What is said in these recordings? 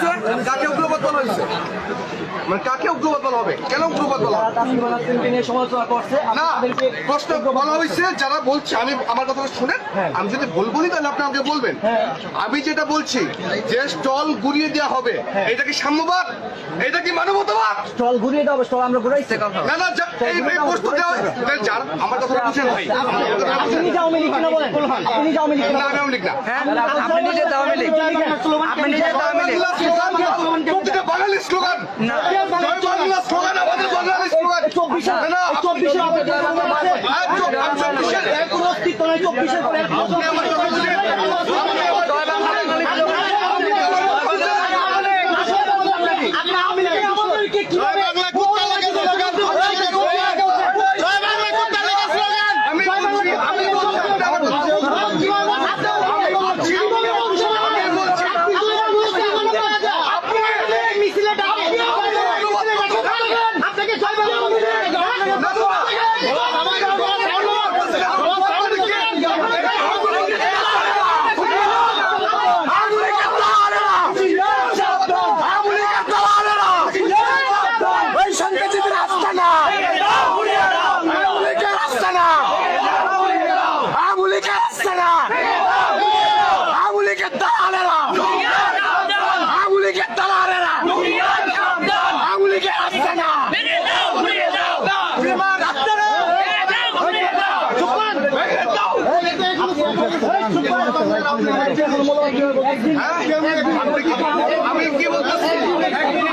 হয়েছে? কাকে উগ্রবাদ বলা হয়েছে? মানে কাকে উগ্রবাদ বলা হবে? কেন উগ্রবাদ বলা না প্রশ্ন বলা হয়েছে যারা বলছে আমি আমার কথাটা শুনেন হ্যাঁ। আমি যদি ভুল বলি তাহলে আপনি আমাকে বলবেন। হ্যাঁ। আমি যেটা বলছি যে স্টল ঘুরিয়ে দেওয়া হবে হ্যাঁ। এটা কি সাম্যবাদ? এটা কি মানবতাবাদ? স্টল ঘুরিয়ে দাও স্টল আমরা ঘুরাইছি। না না এই প্রশ্ন দেওয়া যার আমার কথা বুঝেন ভাই আপনি লীগ বলেন। আপনি না আমি? না। আপনি নিজে আপনি নিজে প্রতিটা বাঙালি স্লোগান। জয় বাংলা স্লোগান আমাদের বাঙালি স্লোগান। চব্বিশের- চব্বিশের পরে আপনি আমার কথা বুঝেন আপনি আমার আপনি আওয়ামী লীগের আমাদেরকে কীভাবে আমি বলছি আমি বলছি আপনি আমার কথা বুঝেন। আপনি কি- আমি কি বলতেছি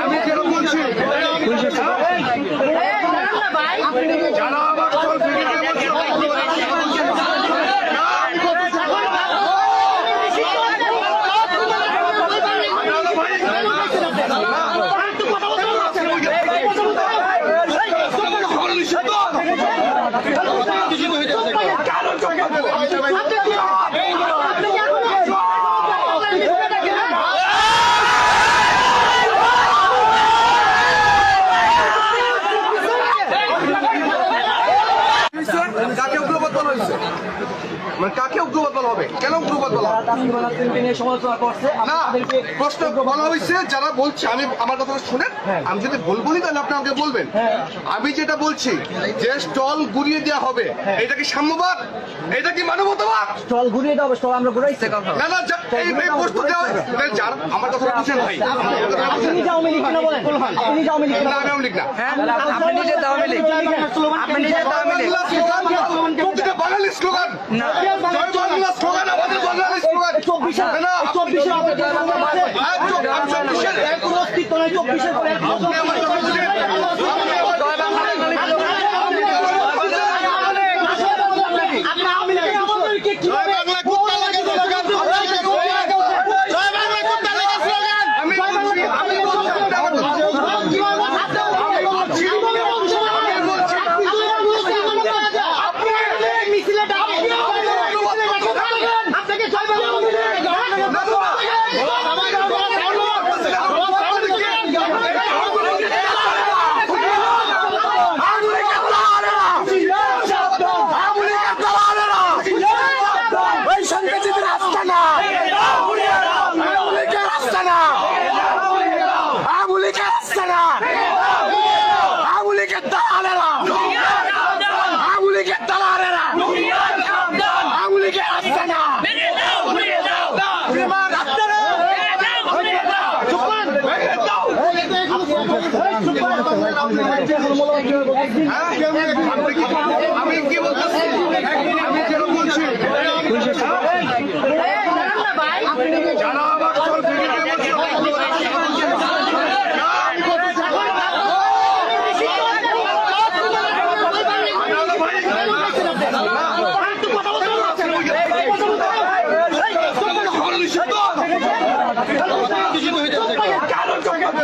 আমি কেন বলছি যারা আমার দল বিজেপি বলছে হয়েছে মানে কাকে উগ্রবাদ বলা হবে? কেন উগ্রবাদ বলা না প্রশ্ন বলা হয়েছে যারা বলছে আমি আমার কথাটা শুনেন হ্যাঁ। আমি যদি ভুল বলি তাহলে আপনি আমাকে বলবেন। হ্যাঁ। আমি যেটা বলছি যে স্টল ঘুরিয়ে দেওয়া হবে হ্যাঁ। এটা কি সাম্যবাদ? এটা কি মানবতাবাদ? স্টল ঘুরিয়ে দাও স্টল আমরা ঘুরাইছি না না এই প্রশ্ন দেওয়া যার আমার কথাটা বুঝেন ভাই। আপনি কিনা বলেন? আপনি কিনা আমি না। আপনি নিজে আপনি নিজে বাঙালি স্লোগান। না, চব্বিশের- চব্বিশের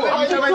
我要去外